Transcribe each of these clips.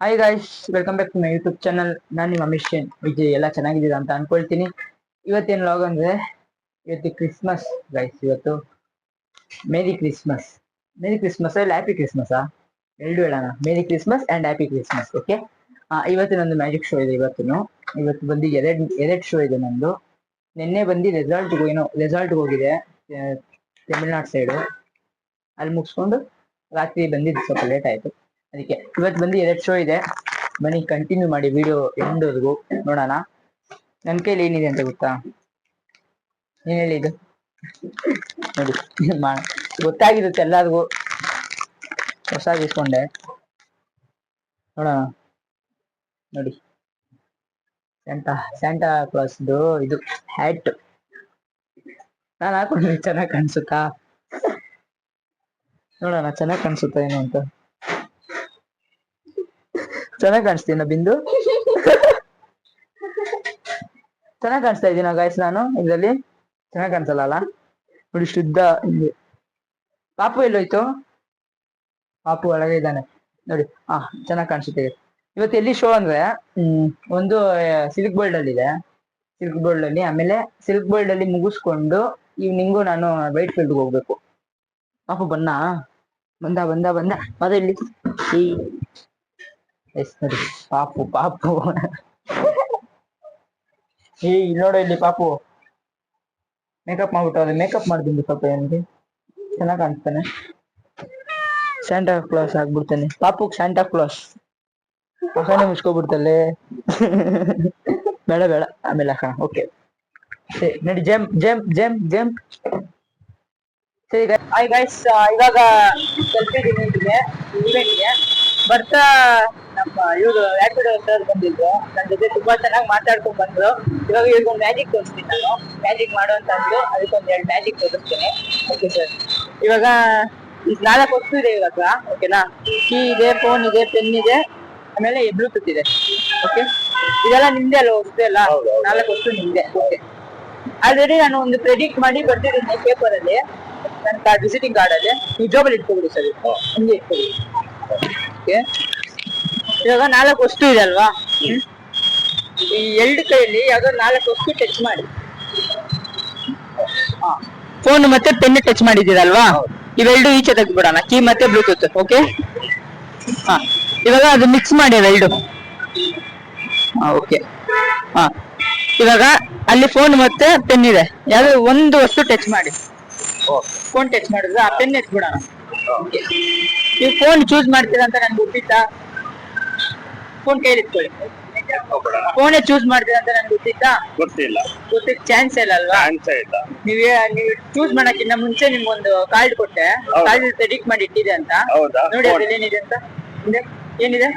Hi guys welcome back to my YouTube channel ನಾನು ನಿಮ್ಮ mission Vijay ಎಲ್ಲ ಚೆನ್ನಾಗಿದ್ದೀರಾ ಅಂತ ಅನ್ಕೊಳ್ತೀನಿ. ಇವತ್ತೇನು ಲಾಗ್ ಅಂದ್ರೆ, ಇವತ್ತು ಕ್ರಿಸ್ಮಸ್ ಗೈಸ್ ಇವತ್ತು ಮೇರಿ ಕ್ರಿಸ್ಮಸ್ ಮೇರಿ ಕ್ರಿಸ್ಮಸ್ ಇಲ್ಲ ಹ್ಯಾಪಿ ಕ್ರಿಸ್ಮಸ್ ಎರಡು ಹೇಳೋಣ. Merry Christmas and happy Christmas okay ಇವತ್ತು ನಂದು ಮ್ಯಾಜಿಕ್ ಶೋ ಇದೆ ಇವತ್ತು ಇವತ್ತು ಬಂದು ಎರಡು ಎರಡು ಶೋ ಇದೆ ನಂದು ನಿನ್ನೆ ಬಂದು ರೆಸಾಲ್ಟ್ಗೆ ಏನೋ ರೆಸಾಲ್ಟ್ಗೆ ಹೋಗಿದೆ ತಮಿಳ್ನಾಡು ಸೈಡು ಅಲ್ಲಿ ಮುಗಿಸ್ಕೊಂಡು ರಾತ್ರಿ ಬಂದಿದ್ದು ಸ್ವಲ್ಪ ಲೇಟ್ ಆಯ್ತು. ಅದಕ್ಕೆ ಇವತ್ತು ಬಂದು ಎರಡು ಶೋ ಇದೆ. ಬನ್ನಿ ಕಂಟಿನ್ಯೂ ಮಾಡಿ ವಿಡಿಯೋ ಎಂಡೋದ್ಗೂ ನೋಡೋಣ. ನನ್ನ ಕೈಲಿ ಏನಿದೆ ಅಂತ ಗೊತ್ತಾ? ಏನ್ ಹೇಳಿದ್ದು ನೋಡಿ ಗೊತ್ತಾಗಿರುತ್ತೆ ಎಲ್ಲರಿಗೂ. ಹೊಸ ಇಸ್ಕೊಂಡೆ. ನೋಡೋಣ. ನೋಡಿ. ಸ್ಯಾಂಟಾ ಸ್ಯಾಂಟಾ ಕ್ಲಾಸ್ದು ಇದು ಹ್ಯಾಟ್ ನಾನು ಹಾಕೊಂಡ್ರೆ ಚೆನ್ನಾಗಿ ಕಾಣಿಸುತ್ತಾ? ನೋಡೋಣ, ಚೆನ್ನಾಗಿ ಕಾಣಿಸುತ್ತಾ ಏನು ಅಂತ. ಚೆನ್ನಾಗಿ ಕಾಣಿಸ್ತೀನ ಬಿಂದು? ಚೆನ್ನಾಗಿ ಕಾಣಿಸ್ತಾ ಇದೀನ ಗಾಯ್ಸ್ ನಾನು ಇದರಲ್ಲಿ? ಚೆನ್ನಾಗಿ ಕಾಣಿಸಲ್ಲ ಅಲ್ಲ? ನೋಡಿ ಶುದ್ಧ ಪಾಪು ಎಲ್ಲೋಯ್ತು? ಪಾಪು ಒಳಗೆ ಇದ್ದಾನೆ. ನೋಡಿ ಹಾ ಚೆನ್ನಾಗಿ ಕಾಣಿಸುತ್ತೆ ಇವತ್ತು ಎಲ್ಲಿ ಶೋ ಅಂದ್ರೆ, ಹ್ಮ್, ಒಂದು ಸಿಲ್ಕ್ ಬೋಲ್ಡ್ ಅಲ್ಲಿ ಇದೆ. ಸಿಲ್ಕ್ ಬೋಲ್ಡ್ ಅಲ್ಲಿ, ಆಮೇಲೆ ಸಿಲ್ಕ್ ಬೋಲ್ಡ್ ಅಲ್ಲಿ ಮುಗಿಸ್ಕೊಂಡು ಈವ್ನಿಂಗು ನಾನು ವೈಟ್ ಫೀಲ್ಡ್ ಹೋಗ್ಬೇಕು. ಪಾಪು ಬನ್ನ? ಬಂದ ಬಂದ ಬಂದ. ಮತ್ತೆ ಇಲ್ಲಿ ಎಸ್ ನೋಡಿ ಪಾಪು ಪಾಪು. ಇಲ್ಲಿ ನೋಡು ಇಲ್ಲಿ ಪಾಪು. ಮೇಕಪ್ ಮಾಡ್ಬಿಟ್ಟು ಮೇಕಪ್ ಮಾಡ್ತೀನಿ ಸ್ವಲ್ಪ ಏನಿದೆ ಚೆನ್ನಾಗಿ ಕಾಣಿಸ್ತಾನೆ. ಸ್ಯಾಂಟಾ ಕ್ಲಾಸ್ ಆಗ್ಬಿಡ್ತಾನೆ. ಪಾಪು ಸ್ಯಾಂಟಾ ಕ್ಲಾಸ್ ಹೊಸನೆ ಮುಚ್ಕೊಬಿಡ್ತಲ್ಲೇ. ಬೇಡ ಬೇಡ. ಆಮೇಲೆ ಹಾಕೋಣ. ಓಕೆ ನೋಡಿ, ಜಂಪ್ ಜಂಪ್ ಜಂಪ್ ಜಂಪ್. ಸರಿ ಹಾಯ್ ಗೈಸ್ ಇವಾಗ ತಲುಪಿದ್ದೀನಿ ಇವೆಂಟ್ಗೆ ಬರ್ತಾ ಇವರು ರ್ಯಾಪಿಡ್ ಸರ್ ಬಂದಿದ್ರು. ನನ್ನ ಜೊತೆ ತುಂಬಾ ಚೆನ್ನಾಗಿ ಮಾತಾಡ್ಕೊಂಡು ಬಂದ್ರು. ಇವಾಗ ಇವ್ರಿಗೆ ಒಂದು ಮ್ಯಾಜಿಕ್ ತೋರಿಸ್ತೀನಿ ನಾನು. ಮ್ಯಾಜಿಕ್ ಮಾಡು ಅಂತ ಅಂದ್ರು. ಅದಕ್ಕೊಂದ್ ಎರಡು ಮ್ಯಾಜಿಕ್ ತೋರಿಸ್ತೀನಿ. ಓಕೆ ಸರ್ ಇವಾಗ ನಾಲ್ಕು ವಸ್ತು ಇದೆ ಇವಾಗ. ಓಕೆನಾ ಕೀ ಇದೆ ಫೋನ್ ಇದೆ ಪೆನ್ ಇದೆ. ಆಮೇಲೆ ಬ್ಲೂಟೂತ್ ಇದೆ. ಓಕೆ ಇದೆಲ್ಲ ನಿಮ್ದೆ ಅಲ್ಲ ವಸ್ತು ಅಲ್ಲ ನಾಲ್ಕು ವಸ್ತು ನಿಮ್ದೆ. ಓಕೆ ಆಲ್ರೆಡಿ ನಾನು ಒಂದು ಪ್ರೆಡಿಕ್ಟ್ ಮಾಡಿ ಬರ್ತಿದ್ದೀನಿ ಪೇಪರ್ ಅಲ್ಲಿ. ನನ್ನ ಕಾರ್ಡ್ ವಿಸಿಟಿಂಗ್ ಕಾರ್ಡ್ ಅಲ್ಲಿ. ನೀವು ಜೋಬಲ್ಲಿ ಇಟ್ಕೊಬಿಡಿ ಸರ್ ಹಂಗೆ ಇಟ್ಕೊಬಿಡಿ. ಓಕೆ ಇವಾಗ ನಾಲ್ಕು ವಸ್ತು ಇದೆ ಅಲ್ವಾ? ಈ ಎರಡು ಕೈಯಲ್ಲಿ ಯಾವ್ದೋ ನಾಲ್ಕು ವಸ್ತು ಟಚ್ ಮಾಡಿ. ಫೋನ್ ಮತ್ತೆ ಪೆನ್ ಟಚ್ ಮಾಡಿದ್ದೀರಲ್ವಾ? ಇವೆರಡು ಈಚೆ ತೆಗ್ದ್ಬಿಡೋಣ. ಕೀ ಮತ್ತೆ ಬ್ಲೂಟೂತ್ ಓಕೆ ಹಾ. ಇವಾಗ ಅದು ಮಿಕ್ಸ್ ಮಾಡಿ ಹಾ ಓಕೆ ಹಾ. ಇವಾಗ ಅಲ್ಲಿ ಫೋನ್ ಮತ್ತೆ ಪೆನ್ ಇದೆ. ಯಾವ್ದು ಒಂದು ವಸ್ತು ಟಚ್ ಮಾಡಿ. ಫೋನ್ ಟಚ್ ಮಾಡಿದ್ರೆ ಆ ಪೆನ್ ಎತ್ಬಿಡೋಣ. ಓಕೆ ನೀವು ಫೋನ್ ಚೂಸ್ ಮಾಡ್ತೀರಾ ಅಂತ ನನ್ಗೆ ಗೊತ್ತಿತ್ತಾ? ಫೋನ್ ಕೈಲಿ ಇಟ್ಕೊಳ್ಳಿ ಫೋನೇ ಚೂಸ್ ಮಾಡ್ತೀರಾ ಅಂತ ನನ್ಗೆ ಗೊತ್ತಿತ್ತಾ? ಗೊತ್ತಿಲ್ಲ. ಗೊತ್ತಿದ್ದ ಚಾನ್ಸ್ ಇಲ್ಲ ಅಲ್ವಾ? ಚಾನ್ಸೇ ಇಲ್ಲ. ನೀವ್ ನೀವು ಚೂಸ್ ಮಾಡಕ್ಕಿಂತ ಮುಂಚೆ ನಿಮ್ಗೊಂದು ಕಾರ್ಡ್ ಕೊಟ್ಟೆ. ಹೌದು. ಕಾರ್ಡ್ ಪ್ರೆಡಿಕ್ಟ್ ಮಾಡಿ ಇಟ್ಟಿದೆ ಅಂತ. ಹೌದಾ? ನೋಡಿ. ಅದ್ರಲ್ಲಿ ಏನಿದೆ ಅಂತ? ಏನಿದೆ?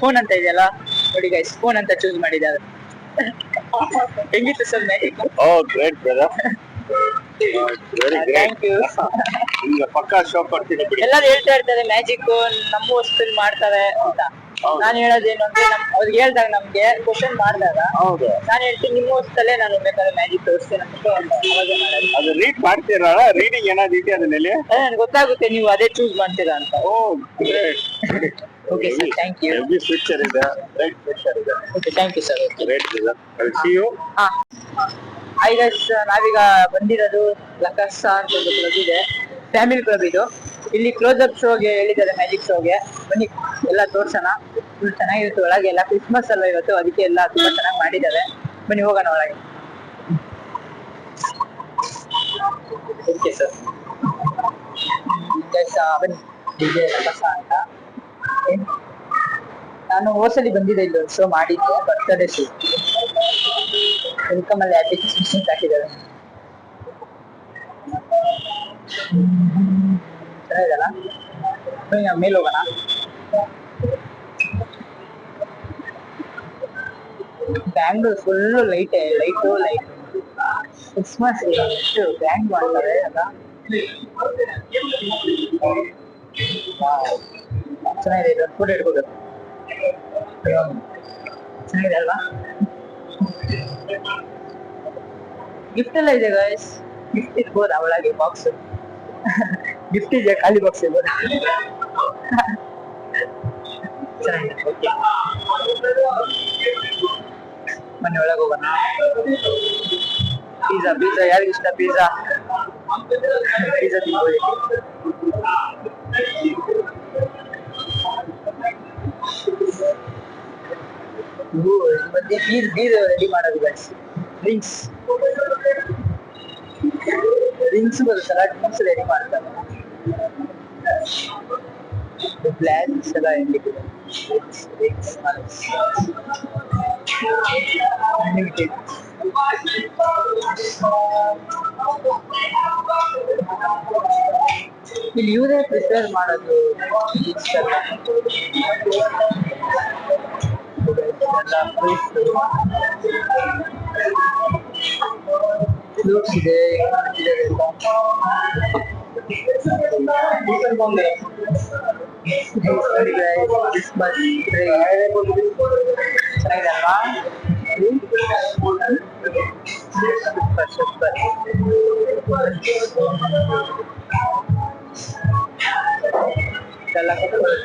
ಫೋನ್ ಅಂತ ಇದೆಯಲ್ಲ? ನೋಡಿ ಗೈಸ್ ಫೋನ್ ಅಂತ ಚೂಸ್ ಮಾಡಿದ್ದಾರೆ ಹೆಂಗಿತ್ತು sir oh great brother very great thank you ನಿಮ್ಗೆ ಪಕ್ಕಾ ಶೋ ಕೊಡ್ತೀನಿ ಬಿಡಿ. ಎಲ್ಲರೂ ಹೇಳ್ತಾ ಇರ್ತಾರೆ ಮ್ಯಾಜಿಕ್ ನಮ್ಮ ವಸ್ತುಲಿ ಮಾಡ್ತಾರೆ ಅಂತ. ನಾನು ಹೇಳೋದೇನು ಅಂದ್ರೆ ನಮ್ ಅವ್ರಿಗೆ ಹೇಳ್ದಾಗ ನಮ್ಗೆ ಕ್ವಶನ್ ಮಾಡಿದಾಗ ಹೌದು. ನಾನು ಹೇಳ್ತೀನಿ ನಿಮ್ಮ ಹೊಸ್ತಲ್ಲೇ ನಾನು ಬೇಕಾದ್ರೆ ಮ್ಯಾಜಿಕ್ ತೋರಿಸ್ತೇನೆ ಅಂತ ಅವಾಗ ಮಾಡೋದು ಅದು ರೀಡ್ ಮಾಡ್ತೀರಲ್ಲ ರೀಡಿಂಗ್ ಏನಾದ್ರು ಇದೆಯಾ ಅದನ್ನಲ್ಲಿ ನನ್ಗೆ ಗೊತ್ತಾಗುತ್ತೆ ನೀವು ಅದೇ ಚೂಸ್ ಮಾಡ್ತೀರಾ ಅಂತ. ಓ great okay sir thank you heavy future ಇದೆ. ಗ್ರೇಟ್ ಫ್ಯೂಚರ್ ಇದೆ. Okay thank you sir great brother I see you ಹಾ. ಐ ಗೈಸ್ ನಾವೀಗ ಬಂದಿರೋದು ಲಕಸ್ಸ ಅಂತ ಒಂದು ಕ್ಲಬ್ ಇದೆ. ಫ್ಯಾಮಿಲಿ ಕ್ಲಬ್ ಇದು. ಇಲ್ಲಿ ಕ್ಲೋಸ್ ಅಪ್ ಶೋಗೆ ಹೇಳಿದ್ದಾರೆ ಮ್ಯಾಜಿಕ್ ಶೋಗೆ ಬನ್ನಿ, ಎಲ್ಲ ತೋರ್ಸೋಣ. ಫುಲ್ ಚೆನ್ನಾಗಿರುತ್ತೆ ಒಳಗೆ. ಎಲ್ಲ ಕ್ರಿಸ್ಮಸ್ ಅಲ್ಲ ಇವತ್ತು? ಅದಕ್ಕೆ ಎಲ್ಲ ತುಂಬಾ ಚೆನ್ನಾಗಿ ಮಾಡಿದ್ದಾರೆ. ಬನ್ನಿ, ಹೋಗೋಣ ಒಳಗೆ. ಓಕೆ ಸರ್ ಡಿಜೆ ಅಂತ. ನಾನು ಹೋಸಲಿ ಬಂದಿದ್ದೆ ಇಲ್ಲಿ ಶೋ ಮಾಡಿದ್ದೆ. ಬರ್ತಡೇ ಶೋ ವೆಲ್ಕಮ್ ಅಲ್ಲಿ ಹ್ಯಾಪಿ ಕ್ರಿಸ್ಮಸ್ ಅಂತ ಹಾಕಿದ್ದಾರೆ ಚೆನ್ನಾಗಿದಲ್ಲ ಬನ್ನಿ ನಾವು ಮೇಲೆ ಹೋಗೋಣ Bangalore full light light light Christmas ಎಷ್ಟು ಬ್ಯಾಂಗ್ ಮಾಡ್ತಾರೆ ಅಲ್ಲ ಚೆನ್ನಾಗಿದೆ ಇದು ಫೋಟೋ ಇಟ್ಕೋಬೇಕು ಚೆನ್ನಾಗಿದೆ ಅಲ್ವಾ ಗಿಫ್ಟ್ ಎಲ್ಲ ಇದೆ ಗಾಯ್ಸ್ ಗಿಫ್ಟ್ ಇರ್ಬೋದಾ ಒಳಗೆ ಬಾಕ್ಸ್ गिफ्टी जाए खाली बक्से में मैंने वाला को बना. पिज्जा पिज्जा यार इसका पिज्जा पिज्जा दिखो ये वो बंदे पीर ड्रिंक्स ड्रिंक्स पर ಪ್ಲಾನ್ಸ್ ಎಲ್ಲ ಹೆಂಗಿದೆ ಡ್ರಿಂಕ್ಸ್ ಅನ್ಲಿಮಿಟೆಡ್ ಇಲ್ಲಿ ಇವರೇ ಪ್ರಿಪೇರ್ ಮಾಡೋದು drinks ಎಲ್ಲ. ಎಲ್ಲ fruits. ಫ್ರೂಟ್ಸ್ ಇದೆ ಇದೆ ಎಲ್ಲ. ನೋಡಿ guys, Christmas tree. ಚೆನ್ನಾಗಿದೆ ಅಲ್ವಾ ಸೂಪರ್ ಸೂಪರ್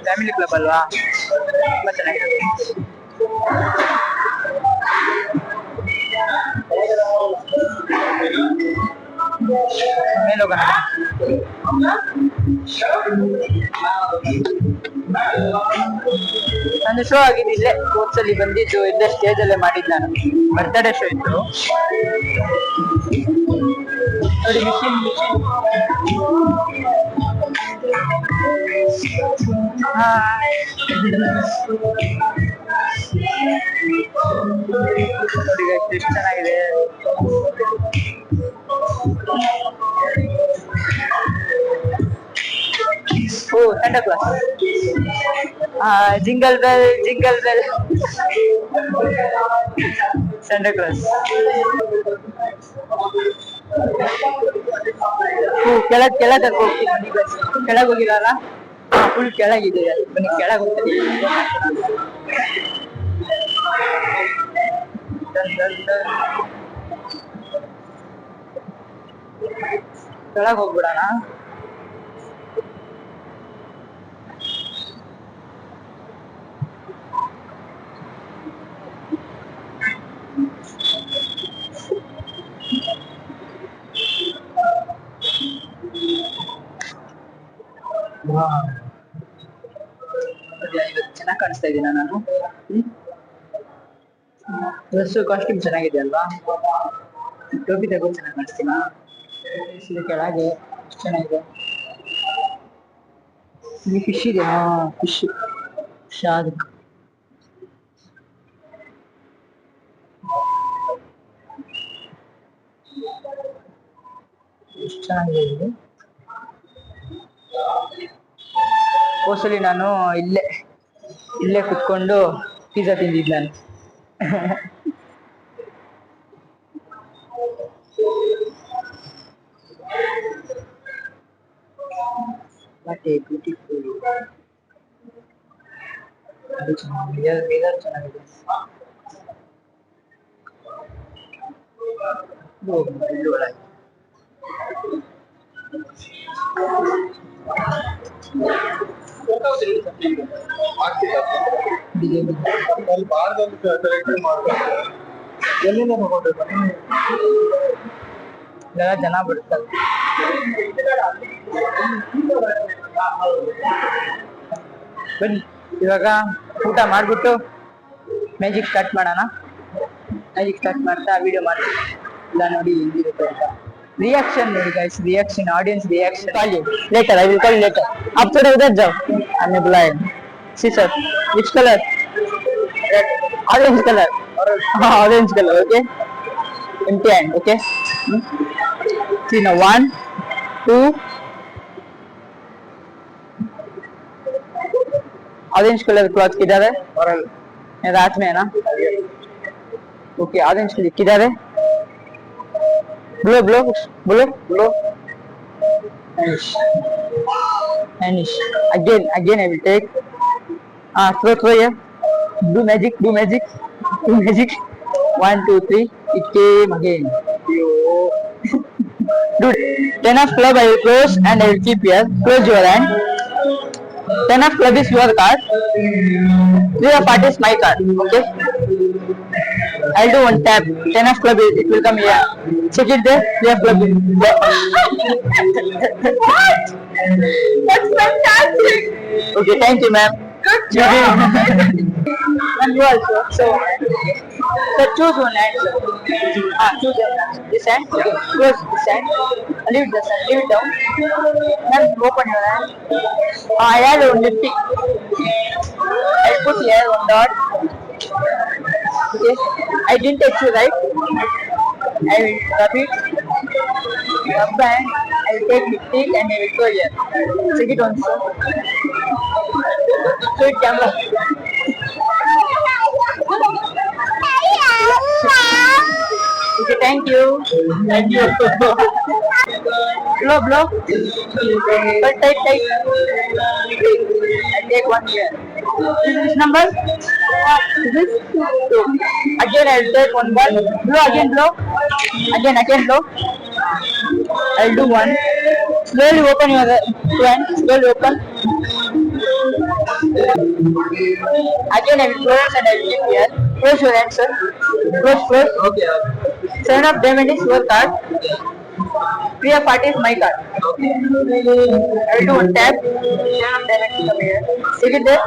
ಫ್ಯಾಮಿಲಿ ಕ್ಲಬ್ ಅಲ್ವಾ ತುಂಬಾ ಚೆನ್ನಾಗಿದೆ ಮೇಲೆ ಹೋಗೋಣ ನಂದು ಶೋ ಆಗಿದ್ದು ಇಲ್ಲೇ ಅಲ್ಲಿ ಬಂದಿದ್ದು, ಇಲ್ಲೇ ಸ್ಟೇಜ್ ಅಲ್ಲೇ ಮಾಡಿದ್ದು ನಾನು. ಬರ್ತಡೇ ಶೋ ಇತ್ತು. ನೋಡಿ ಮಿಷಿನ್ ಮಿಷಿನ್ ಎಷ್ಟು ಚೆನ್ನಾಗಿದೆ. Oh Santa Claus jingle bell jingle bell Santa Claus oh ಕೆಳಗ್ ಕೆಳಗ್ ಹೋಗ್ತೀನಿ ಬನ್ನಿ guys. ಕೆಳಗ್ ಹೋಗಿರಲ್ಲ ಫುಲ್ ಕೆಳಗಿದೆ ಬನ್ನಿ ಕೆಳಗ್ ಹೋಗ್ತೀನಿ ಡನ್, ಡನ್, ಡನ್. ಕೆಳಗ್ ಹೋಗ್ಬಿಡೋಣ ಕಾಣಿಸ್ತಾ ಇದ್ದೀನ ನಾನು? ಡ್ರೆಸ್ ಕಾಸ್ಟ್ಯೂಮ್ ಚೆನ್ನಾಗಿದೆ ಅಲ್ವಾ ಟೋಪಿ ತಗೋ ಚೆನ್ನಾಗಿ ಕಾಣಿಸ್ತೀನ? ಇದು ಕೆಳಗೆ ಎಷ್ಟ್ ಚೆನ್ನಾಗಿದೆ. ಇಲ್ಲಿ ಫಿಶ್ ಇದೆ. ಹಾ ಫಿಶ್ ಶಾರ್ಕ್ ಎಷ್ಟು ಚೆನ್ನಾಗಿದೆ. ಹೋಸಲಿ ನಾನು ಇಲ್ಲೇ. ಇಲ್ಲೇ ಕುತ್ಕೊಂಡು ಪಿಜ್ಜಾ ತಿಂದಿದ್ದು ನಾನು ವಾಟ್ ಎ ಬ್ಯೂಟಿಫುಲ್ ಅದು ಚೆನ್ನಾಗಿದೆ ವೆದರ್ ಚೆನ್ನಾಗಿದೆ ಓ, ಇಲ್ಲಿ ಒಳಗೆ. ಬಿರಿಯಾನಿ. ಅಲ್ಲಿ ಬಾರ್ದಲ್ಲಿ ಸೆಲೆಕ್ಟ್ ಮಾಡ್ತಾರೆ ಎಲ್ಲಿಂದ ತಗೊಂಡ್ರೆ ಬನ್ನಿ ಇಲ್ಲೆಲ್ಲ ಜನ ಬಿಡ್ತಾರೆ ಬನ್ನಿ ಇವಾಗ ಊಟ ಮಾಡ್ಬಿಟ್ಟು ಮ್ಯಾಜಿಕ್ ಸ್ಟಾರ್ಟ್ ಮಾಡೋಣ ಮ್ಯಾಜಿಕ್ ಸ್ಟಾರ್ಟ್ ಮಾಡ್ತಾ ವಿಡಿಯೋ ಮಾಡ್ತೀನಿ ಇಲ್ಲ ನೋಡಿ ಹೆಂಗಿರುತ್ತೆ ಅಂತ रिएक्शन ನೋಡಿ guys reaction audience reaction call you later I will call later आप थोड़ा उधर जाओ I am blind see sir which colour orange colour हाँ orange colour okay empty hand okay? See now 1 2 orange colour cloth किधर है और रात में है ना ओके ऑरेंज कलर किधर है Blow, blow, blow, blow. Vanish. Vanish. Again, again I will take. Ah, throw, throw yeah. Do magic, do magic, do magic. One, two, three. It came again. Yo. Dude, ten of club I will close and I will keep here. Close your hand. Ten of club is your card. Three of heart is my card. Okay. I'll do one tap. Ten of club it will come here. Check it there. We have club. What? That's fantastic. Okay, thank you, ma'am. Good job. And you also. So, so choose one hand. sir. Ah, choose one. This hand. Close this hand. Leave this hand. Leave it down. Then open your hand. Ah, I had one nifty. I put here one dot. Okay. I didn't touch you, right? I will rub it. Rub and I will take nifty and I will go here. Check it on so. Show camera. Okay, thank you. Thank you. blow, blow. But tight, tight. I take one here. Number? This? Two. Again, I'll take one ball. Blow again, blow. Again, again, blow. I'll do one. Slowly open your hand. Slowly open. Again, I will close and I will keep here. Close your hand, sir. Close, close. Okay. Seven of diamond is your card. Three of is my card. I will do one tap. Come here. It there.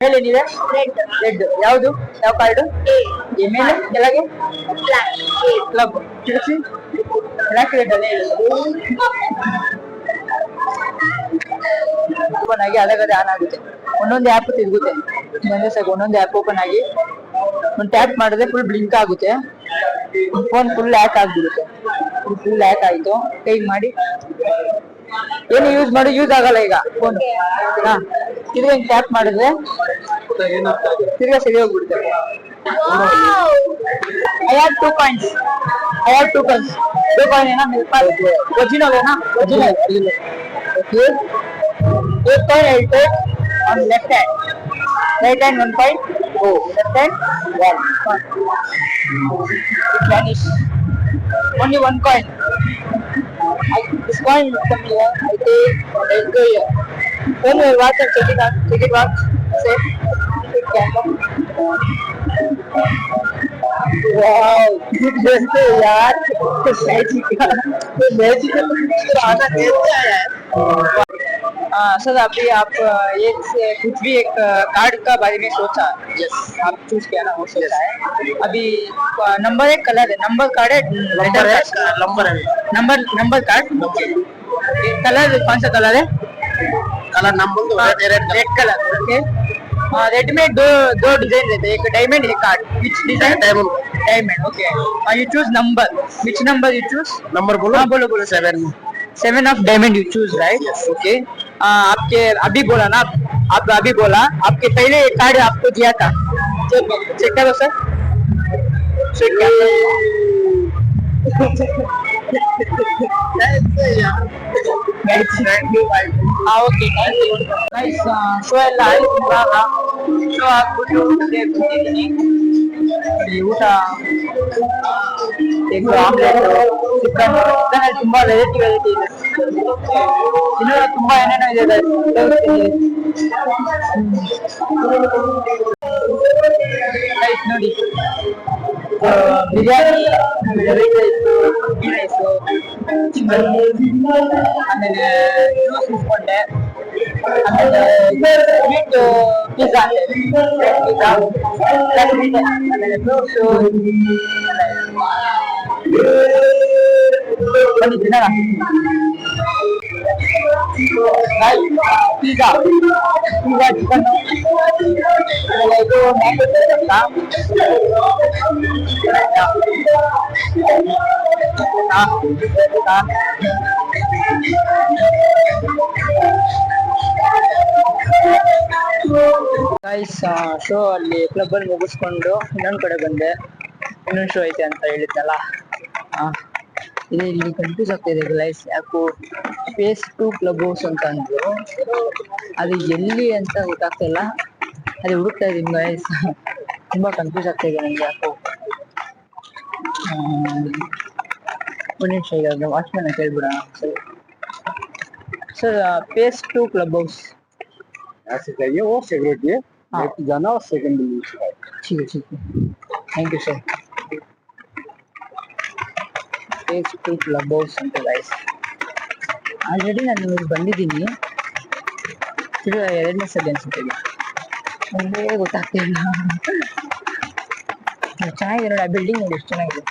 ಮೇಲೆ ಏನಿದೆ red ಯಾವುದು ಯಾವ card A ಮೇಲೆ ಕೆಳಗೆ club ತಿಳಿಸಿ black red ಅಲ್ಲೇ open ಆಗಿ ಅದಾಗದೆ on ಆಗುತ್ತೆ ಒಂದೊಂದು ಆ್ಯಪ್ ತಿರುಗುತ್ತೆ ಬಂದ್ರೆ ಸಾಕು. ಒಂದೊಂದು ಆ್ಯಪ್ ಓಪನ್ ಆಗಿ ಒಂದು ಟ್ಯಾಪ್ ಮಾಡಿದ್ರೆ ಫುಲ್ ಬ್ಲಿಂಕ್ ಆಗುತ್ತೆ. ಫೋನ್ ಫುಲ್ ಲ್ಯಾಕ್ ಆಗಿಬಿಡುತ್ತೆ. ಫುಲ್ ಲ್ಯಾಕ್ ಆಯಿತು. ಕೈ ಮಾಡಿ. ಏನು ಯೂಸ್ ಮಾಡಿ ಯೂಸ್ ಆಗಲ್ಲ ಈಗ ಫೋನ್ ಹಾ. ತಿರ್ಗಿ ಹಿಂಗೆ ಟ್ಯಾಪ್ ಮಾಡಿದ್ರೆ ತಿರ್ಗಾ ಸರಿ ಹೋಗ್ಬಿಡುತ್ತೆ. I have two points I have two points two point ಏನೋ ಮಿಲ್ಪಾಲ್ ಒಜಿನಲ್ ಏನೋ? Original eight point I on left hand right hand one coin oh left hand one one it vanish only one coin I, this coin will come here I take I go here when you watch and check it out check it watch safe take camera wow जैसे यार magic magic आना कैसे आया है हाँ sir अभी आप ये से कुछ भी एक कार्ड का बारे में सोचा? यस आप चूज़ किया ना वो सोचा है? अभी नंबर एक कलर है। नंबर कार्ड है नंबर है नंबर है नंबर नंबर कार्ड कलर कौन सा कलर है? Colour number red colour okay red में दो दो डिज़ाइन रहते हैं। एक डायमंड एक card which design diamond diamond okay you choose number which number you choose number बोलो. हाँ बोलो बोलो. Seven seven of diamond you choose right okay आपके अभी बोला ना, आप अभी बोला, आपके पहले कार्ड आपको दिया था। चेक करो सर। चेक हाँ ఓకే సో ಎಲ್ಲ ಆಯ್ತು ಇವಾಗ ಸೊ ಆಗ್ಬಿಟ್ಟು ಕೂತಿದ್ದೀನಿ ಊಟ ಎಗ್ ಆಮ್ಲೆಟ್ ಚಿಕನ್ ಚಿಕನಲ್ಲಿ ತುಂಬಾ ವೆರೈಟಿ ವೆರೈಟಿ ಇದೆ ಇನ್ನೂ ತುಂಬಾ ಏನೇನೋ ಇದೆ ನೋಡಿ biryani white rice ghee rice chicken ಆಮೇಲೆ ಜ್ಯೂಸ್ ಇಸ್ಕೊಂಡೆ ಆಮೇಲೆ ಸ್ವೀಟ್ ಪಿಜ್ಜಾ ಪಿಜ್ಜಾ ಆಮೇಲೆ ಫ್ರೂಟ್ಸ್ ಬನ್ನಿ ತಿನ್ನೋಣ ಪಿಜ್ಜಾ ಪಿಜ್ಜಾ ಚಿಕನ್ ಆಮೇಲೆ ಇದು ಮ್ಯಾಂಗೋ ಅಂತ ಗೈಸ್ ಶೋ ಅಲ್ಲಿ ಕ್ಲಬ್ ಅಲ್ಲಿ ಮುಗಿಸ್ಕೊಂಡು ಇನ್ನೊಂದ್ ಕಡೆ ಬಂದೆ. ಇನ್ನೊಂದ್ ಶೋ ಐತೆ ಅಂತ ಹೇಳಿದ್ನಲ್ಲ. ಇಲ್ಲಿ ಕನ್ಫ್ಯೂಸ್ ಆಗ್ತಿದೆ ಗೈಸ್ ಯಾಕೋ ಫೇಸ್ ಟು ಕ್ಲಬ್ ಹೌಸ್ ಅಂತ ಅಂದ್ರು. ಅದು ಎಲ್ಲಿ ಅಂತ ಗೊತ್ತಾಗ್ತಿಲ್ಲ. ಅದು ಹುಡುಕ್ತಾ ಇದೀನಿ ಗೈಸ್ ತುಂಬಾ ಕನ್ಫ್ಯೂಸ್ ಆಗ್ತಾ ಇದೆ ನಂಗೆ ಯಾಕೋ. ಆ, ಒಂದ್ ನಿಮಿಷ ಈಗ ವಾಚ್ಮನ್ ಕೇಳ್ಬಿಡೋಣ ಸರಿ sir pace to club house ऐसे चाहिए वो सिगरेट ये हाँ। लेफ्ट जाना और सेकंड बिल्डिंग ठीक है ठीक है thank you sir pace to club house ಅಂತ ಗೈಸ್ ಆಲ್ರೆಡಿ ನಾನು ಇಲ್ಲಿ ಬಂದಿದ್ದೀನಿ ತಿರ್ಗಾ ಎರಡನೇ ಸಲ ಅನ್ಸುತ್ತೆ ಇದು. ಒಂದೇ ಗೊತ್ತಾಗ್ತಿಲ್ಲ ಚೆನ್ನಾಗಿದೆ ನೋಡಿ ಆ ಬಿಲ್ಡಿಂಗ್ ನೋಡಿ ಎಷ್ಟು ಚೆನ್ನಾಗಿದೆ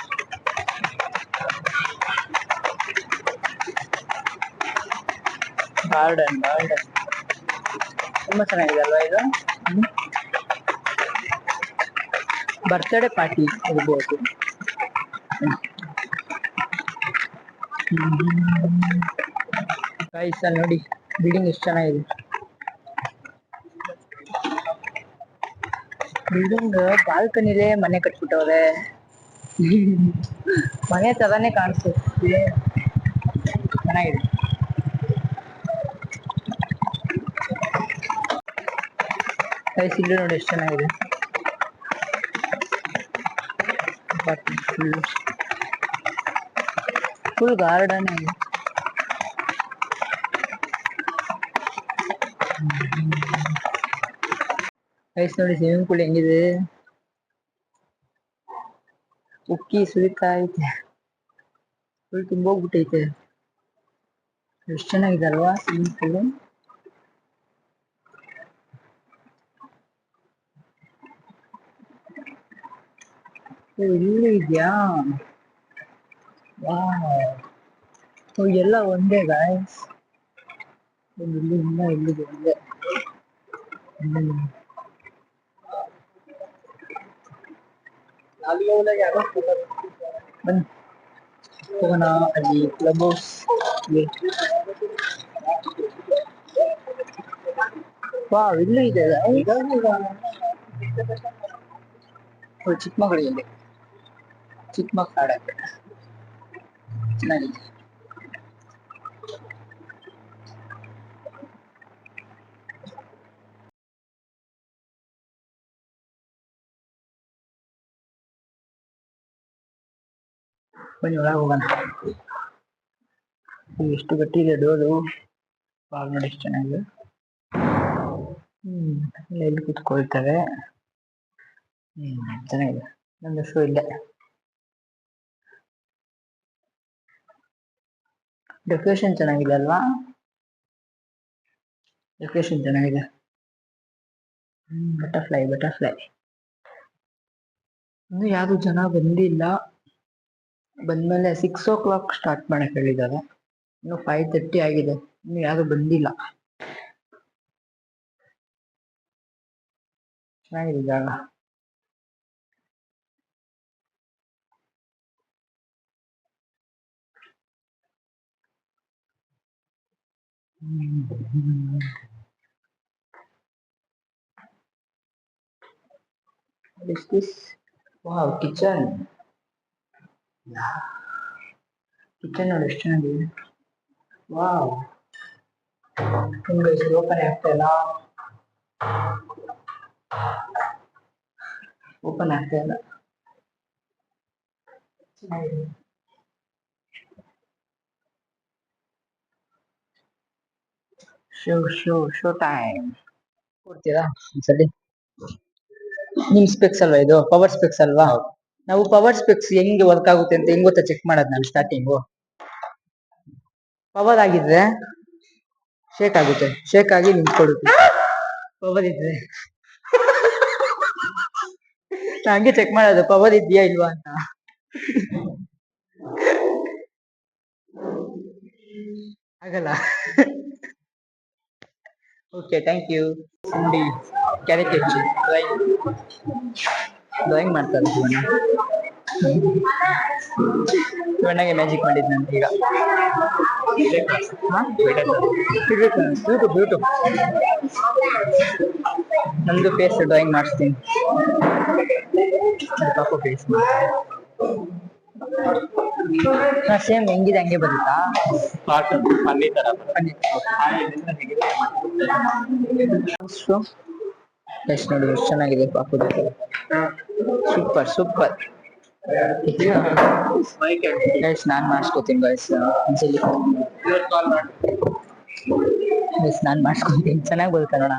ಗಾರ್ಡನ್ ಗಾರ್ಡನ್ ತುಂಬಾ ಚೆನ್ನಾಗಿದೆ ಅಲ್ವಾ ಇದು ಹ್ಮ್. ಬರ್ತ್ಡೇ ಪಾರ್ಟಿ ಇರ್ಬೋದು ಗೈಸ್ ಅಲ್ಲಿ ನೋಡಿ ಬಿಲ್ಡಿಂಗ್ ಎಷ್ಟು ಚೆನ್ನಾಗಿದೆ ಬಿಲ್ಡಿಂಗ್ ಬಾಲ್ಕನಿಲೇ ಮನೆ ಕಟ್ಬಿಟ್ಟವ್ರೆ ಮನೆ ತರಾನೇ ಕಾಣಿಸುತ್ತೆ ಚೆನ್ನಾಗಿದೆ ಗೈಸ್ ಇಲ್ಲಿ ನೋಡಿ ಎಷ್ಟು ಚೆನ್ನಾಗಿದೆ ಫುಲ್ ಫುಲ್ ಗಾರ್ಡನ್ ಆಗಿದೆ ಗೈಸ್ ನೋಡಿ ಸ್ವಿಮ್ಮಿಂಗ್ ಪೂಲ್ ಹೆಂಗಿದೆ ಉಕ್ಕಿ ಸುರಿತಾ ಐತೆ ಫುಲ್ ತುಂಬೋಗ್ಬಿಟ್ಟೈತೆ ಎಷ್ಟು ಚೆನ್ನಾಗಿದೆ ಅಲ್ವಾ ಸ್ವಿಮ್ಮಿಂಗ್ ಪೂಲ್ ಓ ಇಲ್ಲಿ ಇದೆಯಾ ವಾವ್ ಓ ಎಲ್ಲ ಒಂದೇ ಗಾಯ್ಸ್ ಇಲ್ಲಿಂದ ಇಲ್ಲಿಗೆ ಒಂದೇ ಹ್ಮ್. ಬನ್ನಿ ಹೋಗೋಣ ಅಲ್ಲಿ ಕ್ಲಬ್ ಹೌಸ್ ವಾವ್ ಇಲ್ಲೂ ಇದೆ ಓ ಚಿಕ್ಕಮಗಳೂರಲ್ಲಿ ಚಿಕ್ಕಮಕ್ಕಳ ಆಡಕ್ಕೆ ಚೆನ್ನಾಗಿದೆ ಬನ್ನಿ ಒಳಗೆ ಹೋಗೋಣ. ಎಷ್ಟು ಗಟ್ಟಿ ಇದೆ ಡೋರು ಬಾಲ್ ನೋಡಿ ಎಷ್ಟು ಚೆನ್ನಾಗಿದೆ. ಹ್ಮ್ ಎಲ್ಲಿ ಇಲ್ಲಿ ಕುತ್ಕೊಳ್ತಾರೆ ಹ್ಮ್, ಚೆನ್ನಾಗಿದೆ. ನಂದು ಶೋ ಇಲ್ಲೇ. ಡೆಕೋರೇಷನ್ ಚೆನ್ನಾಗಿದೆ ಅಲ್ವಾ? ಡೆಕೋರೇಷನ್ ಚೆನ್ನಾಗಿದೆ. ಬಟರ್ಫ್ಲೈ ಬಟರ್ಫ್ಲೈ ಇನ್ನು ಯಾರು ಜನ ಬಂದಿಲ್ಲ. ಬಂದ್ಮೇಲೆ ಸಿಕ್ಸ್ ಓ ಕ್ಲಾಕ್ ಸ್ಟಾರ್ಟ್ ಮಾಡಕ್ ಹೇಳಿದ್ದಾರೆ ಇನ್ನು ಫೈವ್ ತರ್ಟಿ ಆಗಿದೆ ಇನ್ನು ಯಾರು ಬಂದಿಲ್ಲ ಚೆನ್ನಾಗಿದೆ ಜಾಗ? Wow, kitchen. ಕಿಚನ್ ನೋಡಿ ಎಷ್ಟು ಚೆನ್ನಾಗಿದೆ ವಾವ್ ನಿಮ್ಗೆ ಇದು ಓಪನ್ ಆಗ್ತಾ ಇಲ್ಲ ಓಪನ್ ಆಗ್ತಾ ಇಲ್ಲ ಚೆನ್ನಾಗಿದೆ ಶೋ ಶೋ ಶೋ ಟೈಮ್ ಕೊಡ್ತೀರಾ ಒಂದ್ಸಲಿ ನಿಮ್ ಸ್ಪೆಕ್ಸ್ ಅಲ್ವಾ ಇದು ಪವರ್ ಸ್ಪೆಕ್ಸ್ ಅಲ್ವಾ ನಾವು ಪವರ್ ಸ್ಪೆಕ್ಸ್ ಹೆಂಗೆ ವರ್ಕ್ ಆಗುತ್ತೆ ಅಂತ ಹೆಂಗ್ ಗೊತ್ತಾ ಚೆಕ್ ಮಾಡೋದು ನಾನು ಸ್ಟಾರ್ಟಿಂಗು ಪವರ್ ಆಗಿದ್ರೆ ಶೇಕ್ ಆಗುತ್ತೆ. ಶೇಕ್ ಆಗಿ ನಿಂತ್ಕೊಡುತ್ತೆ ಪವರ್ ಇದ್ರೆ. ಹಂಗೆ ಚೆಕ್ ಮಾಡೋದು. ಪವರ್ ಇದೆಯಾ ಇಲ್ವಾ ಅಂತ. ಆಗಲ್ಲ. Okay thank you caricature drawing drawing ಮಾಡ್ತಾರೆ ಶಿವಣ್ಣ ಶಿವಣ್ಣಗೆ ಮ್ಯಾಜಿಕ್ ಮಾಡಿದ್ನಂತೆ ಈಗ. ಬ್ಯೂಟು ಬ್ಯೂಟು ನಂದು ಫೇಸ್ ಡ್ರಾಯಿಂಗ್ ಮಾಡಿಸ್ತೀನಿ. ಪಾಪ ಫೇಸ್ ಸೇಮ್ ಹೆಂಗಿದೆ ಹಂಗೆ ಬರುತ್ತಾ? ಪನ್ನಿ ತರ ಎಷ್ಟು ನೋಡಿ ಎಷ್ಟು ಚೆನ್ನಾಗಿದೆ ಪಾಪದ ಸೂಪರ್ ಸೂಪರ್ ಗೈಸ್ ನಾನ್ ಮಾಡಿಸ್ಕೋತೀನಿ ಗೈಸ್ ಒಂದ್ಸಲಿ ಮಿಸ್ ನಾನು ಮಾಡ್ಸ್ಕೊಂತೀನಿ ಚೆನ್ನಾಗಿ ಬರುತ್ತೆ ನೋಡೋಣ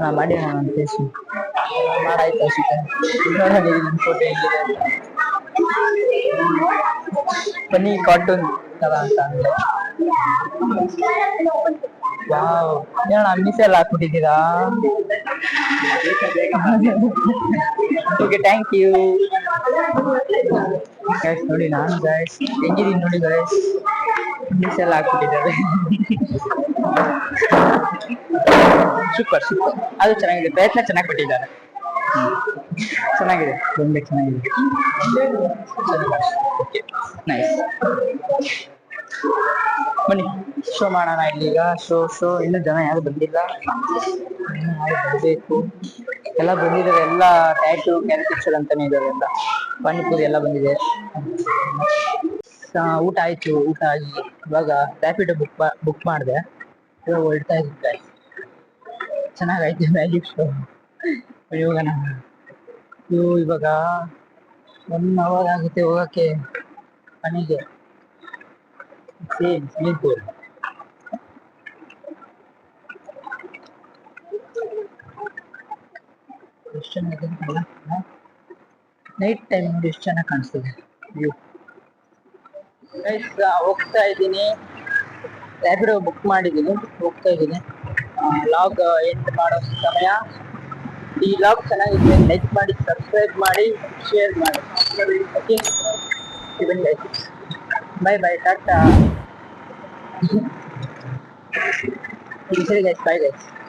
ಹಾ ಮಾಡಿ ನಾನು ಫೇಸ್ ಮಾಡಾಯ್ತು ಅಷ್ಟೇ ನೋಡೋಣ ನನ್ನ ಫೋಟೋ ಹೆಂಗಿದೆ ಅಂತ. ಬನ್ನಿ ಕಾರ್ಟೂನ್ ತರ ಅಂತ ಅಂದ್ರೆ ವಾವ್ ಏನಣ್ಣ ಮೀಸೆ ಎಲ್ಲ ಹಾಕ್ಬಿಟ್ಟಿದ್ದೀರಾ ಓಕೆ ಥ್ಯಾಂಕ್ ಯು ಗೈಸ್ ನೋಡಿ ನಾನು ಗೈಸ್ ಹೆಂಗಿದೀನಿ ನೋಡಿ ಗೈಸ್ ಮೀಸೆ ಎಲ್ಲ ಹಾಕ್ಬಿಟ್ಟಿದ್ದಾರೆ ಸೂಪರ್ ಸೂಪರ್ ಅದು ಚೆನ್ನಾಗಿದೆ ಪ್ರಯತ್ನ ಚೆನ್ನಾಗಿ ಪಟ್ಟಿದ್ದಾರೆ ಚೆನ್ನಾಗಿದೆ ಗೊಂಬೆ ಚೆನ್ನಾಗಿದೆ ಓಕೆ ನೈಸ್ ಬನ್ನಿ. ಶೋ ಮಾಡೋಣ ಇಲ್ಲೀಗ. ಶೋ ಶೋ ಇನ್ನು ಜನ ಯಾರು ಬಂದಿಲ್ಲ. ಬರಬೇಕು. ಎಲ್ಲ ಬಂದಿದ್ದಾರೆ ಎಲ್ಲ ಟ್ಯಾಟು ಕ್ಯಾರಿಕೇಚರ್ ಅಂತಾನೆ ಇದಾರೆ ಎಲ್ಲ. ಪಾನಿಪುರಿ ಎಲ್ಲ ಬಂದಿದೆ. ಊಟ ಆಯ್ತು. ಊಟ ಆಗಿ ಇವಾಗ ರ್ಯಾಪಿಡ್ ಬುಕ್ ಬುಕ್ ಮಾಡಿದೆ. ಇವಾಗ ಹೊರಡ್ತಾ ಇದ್ದೆ ಚೆನ್ನಾಗಾಯ್ತು ಮ್ಯಾಜಿಕ್ ಶೋ ಇವಾಗ ಇವು ಇವಾಗ ಒನ್ ಅವರ್ ಆಗುತ್ತೆ ಹೋಗಕ್ಕೆ. ಮನೆಗೆ. Same sim, pô. ಎಷ್ಟು ಚೆನ್ನಾಗಿದೆ ನೈಟ್ ಟೈಮ್ ನೋಡಿ ಎಷ್ಟು ಚೆನ್ನಾಗಿ ಕಾಣಿಸ್ತದೆ. ವ್ಯೂ ಹೋಗ್ತಾ ಇದ್ದೀನಿ. ರ್ಯಾಪಿಡೋ ಬುಕ್ ಮಾಡಿದ್ದೀನಿ ಹೋಗ್ತಾ ಇದ್ದೀನಿ. ಲಾಗ್ ಎಂಡ್ ಮಾಡೋ ಸಮಯ. ಈ ಲಾಗ್ ಚೆನ್ನಾಗಿದೆ. ಲೈಕ್ ಮಾಡಿ ಸಬ್ಸ್ಕ್ರೈಬ್ ಮಾಡಿ ಶೇರ್ ಮಾಡಿ. ಓಕೆ ಬೈ ಬಾಯ್ ಟಾಟಾ Usually guys.